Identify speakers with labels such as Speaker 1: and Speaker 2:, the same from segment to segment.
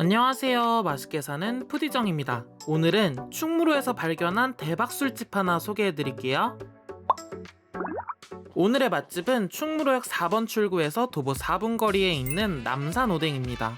Speaker 1: 안녕하세요. 맛있게 사는 푸디정입니다. 오늘은 충무로에서 발견한 대박 술집 하나 소개해 드릴게요. 오늘의 맛집은 충무로역 4번 출구에서 도보 4분 거리에 있는 남산 오뎅입니다.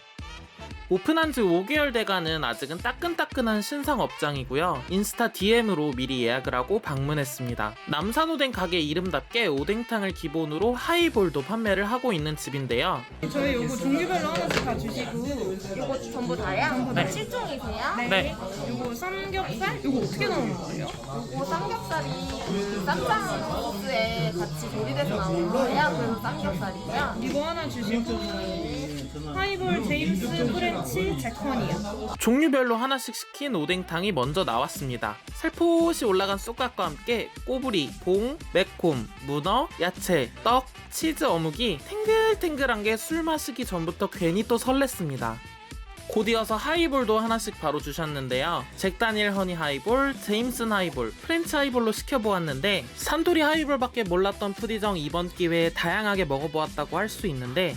Speaker 1: 오픈한 지 5개월 돼가는 아직은 따끈따끈한 신상 업장이고요. 인스타 DM으로 미리 예약을 하고 방문했습니다. 남산오뎅 가게 이름답게 오뎅탕을 기본으로 하이볼도 판매를 하고 있는 집인데요.
Speaker 2: 저희 요거 종류별로 하나씩 다 주시고
Speaker 3: 이거 전부 다요?
Speaker 1: 네.
Speaker 3: 7종이세요?
Speaker 1: 네.
Speaker 2: 요거 삼겹살 요거 어떻게 나오는 거예요?
Speaker 3: 이거 삼겹살이 그 쌈장 소스에 같이 조리돼서 나오는 거예요. 그래서 삼겹살이고요.
Speaker 2: 이거 하나 주시고 하이볼 제임스 프렌 치 제컨이요.
Speaker 1: 종류별로 하나씩 시킨 오뎅탕이 먼저 나왔습니다. 살포시 올라간 쑥갓과 함께 꼬부리, 봉, 매콤, 문어, 야채, 떡, 치즈 어묵이 탱글탱글한 게 술 마시기 전부터 괜히 또 설렜습니다. 곧 이어서 하이볼도 하나씩 바로 주셨는데요. 잭 다니엘 허니 하이볼, 제임슨 하이볼, 프렌치 하이볼로 시켜보았는데 산토리 하이볼밖에 몰랐던 푸디정 이번 기회에 다양하게 먹어보았다고 할 수 있는데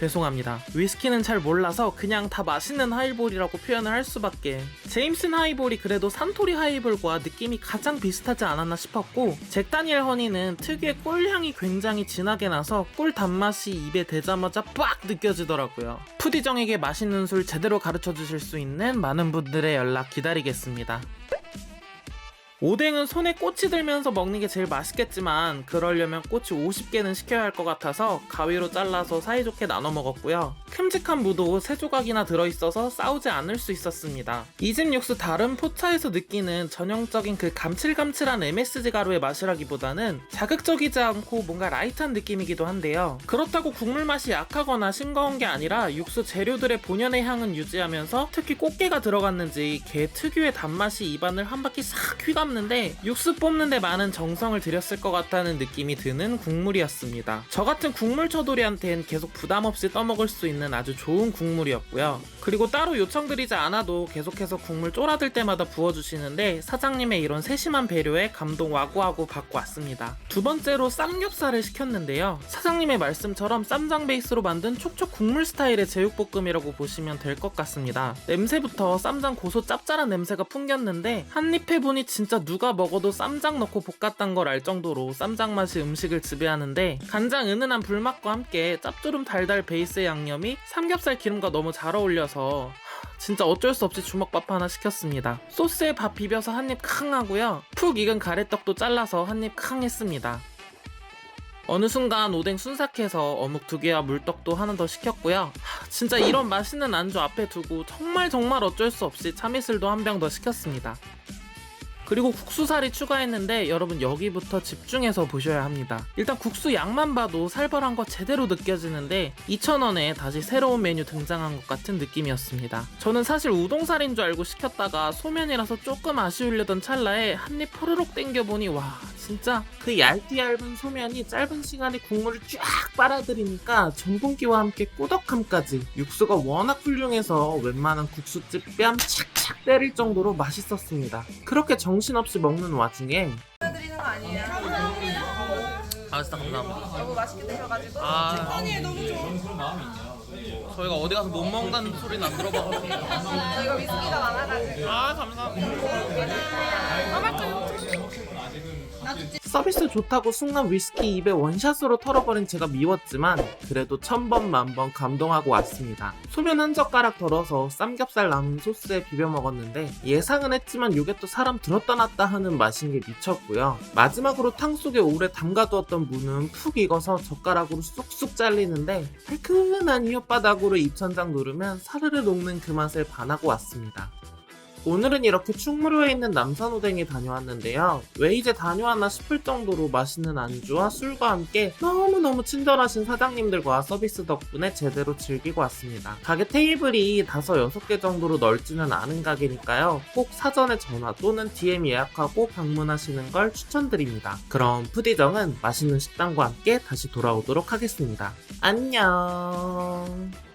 Speaker 1: 죄송합니다. 위스키는 잘 몰라서 그냥 다 맛있는 하이볼이라고 표현을 할 수밖에. 제임슨 하이볼이 그래도 산토리 하이볼과 느낌이 가장 비슷하지 않았나 싶었고, 잭 다니엘 허니는 특유의 꿀향이 굉장히 진하게 나서 꿀 단맛이 입에 대자마자 빡 느껴지더라고요. 푸디정에게 맛있는 술 제대로 가르쳐 주실 수 있는 많은 분들의 연락 기다리겠습니다. 오뎅은 손에 꼬치 들면서 먹는 게 제일 맛있겠지만 그러려면 꼬치 50개는 시켜야 할 것 같아서 가위로 잘라서 사이좋게 나눠 먹었고요. 큼직한 무도 세 조각이나 들어있어서 싸우지 않을 수 있었습니다. 이 집 육수 다른 포차에서 느끼는 전형적인 그 감칠감칠한 MSG 가루의 맛이라기보다는 자극적이지 않고 뭔가 라이트한 느낌이기도 한데요. 그렇다고 국물 맛이 약하거나 싱거운 게 아니라 육수 재료들의 본연의 향은 유지하면서 특히 꽃게가 들어갔는지 게 특유의 단맛이 입안을 한 바퀴 싹 휘감 는데 육수 뽑는데 많은 정성을 들였을 것 같다는 느낌이 드는 국물이었습니다. 저 같은 국물 처돌이한텐 계속 부담 없이 떠먹을 수 있는 아주 좋은 국물이었고요. 그리고 따로 요청드리지 않아도 계속해서 국물 쫄아들 때마다 부어주시는데 사장님의 이런 세심한 배려에 감동 와구와구 받고 왔습니다. 두 번째로 쌈겹살을 시켰는데요. 사장님의 말씀처럼 쌈장 베이스로 만든 촉촉 국물 스타일의 제육볶음이라고 보시면 될 것 같습니다. 냄새부터 쌈장 고소 짭짤한 냄새가 풍겼는데 한입 해보니 진짜 누가 먹어도 쌈장 넣고 볶았단 걸 알 정도로 쌈장 맛이 음식을 지배하는데 간장 은은한 불맛과 함께 짭조름 달달 베이스의 양념이 삼겹살 기름과 너무 잘 어울려서 진짜 어쩔 수 없이 주먹밥 하나 시켰습니다. 소스에 밥 비벼서 한 입 캉 하고요. 푹 익은 가래떡도 잘라서 한 입 캉 했습니다. 어느 순간 오뎅 순삭해서 어묵 두 개와 물떡도 하나 더 시켰고요. 하, 진짜 이런 맛있는 안주 앞에 두고 정말 정말 어쩔 수 없이 참이슬도 한 병 더 시켰습니다. 그리고 국수살이 추가했는데 여러분 여기부터 집중해서 보셔야 합니다. 일단 국수 양만 봐도 살벌한 거 제대로 느껴지는데 2,000원에 다시 새로운 메뉴 등장한 것 같은 느낌이었습니다. 저는 사실 우동살인 줄 알고 시켰다가 소면이라서 조금 아쉬우려던 찰나에 한 입 포르륵 땡겨보니 와 진짜 그 얇디 얇은 소면이 짧은 시간에 국물을 쫙 빨아들이니까 전분기와 함께 꾸덕함까지 육수가 워낙 훌륭해서 웬만한 국수집 뺨 착착 때릴 정도로 맛있었습니다. 그렇게 정 신없이 먹는 와중에
Speaker 3: 드리는 거 아니에요?
Speaker 1: 아 진짜 감사합니다.
Speaker 3: 너무 맛있게 드셔가지고.
Speaker 1: 아 아니 너무 좋아. 저희가 어디 가서 못 먹는다는 소리는 안 들어봐가지고.
Speaker 3: 이거 위스키가 많아가지고.
Speaker 1: 아 감사합니다. 서비스 좋다고 순간 위스키 입에 원샷으로 털어버린 제가 미웠지만 그래도 천번 만번 감동하고 왔습니다. 소면 한 젓가락 덜어서 삼겹살 남은 소스에 비벼 먹었는데 예상은 했지만 이게 또 사람 들었다 놨다 하는 맛인 게 미쳤고요. 마지막으로 탕 속에 오래 담가두었던 무는 푹 익어서 젓가락으로 쑥쑥 잘리는데 달큰한 혓바닥으로 입천장 누르면 사르르 녹는 그 맛을 반하고 왔습니다. 오늘은 이렇게 충무로에 있는 남산오뎅에 다녀왔는데요. 왜 이제 다녀왔나 싶을 정도로 맛있는 안주와 술과 함께 너무너무 친절하신 사장님들과 서비스 덕분에 제대로 즐기고 왔습니다. 가게 테이블이 다섯 여섯 개 정도로 넓지는 않은 가게니까요. 꼭 사전에 전화 또는 DM 예약하고 방문하시는 걸 추천드립니다. 그럼 푸디정은 맛있는 식당과 함께 다시 돌아오도록 하겠습니다. 안녕!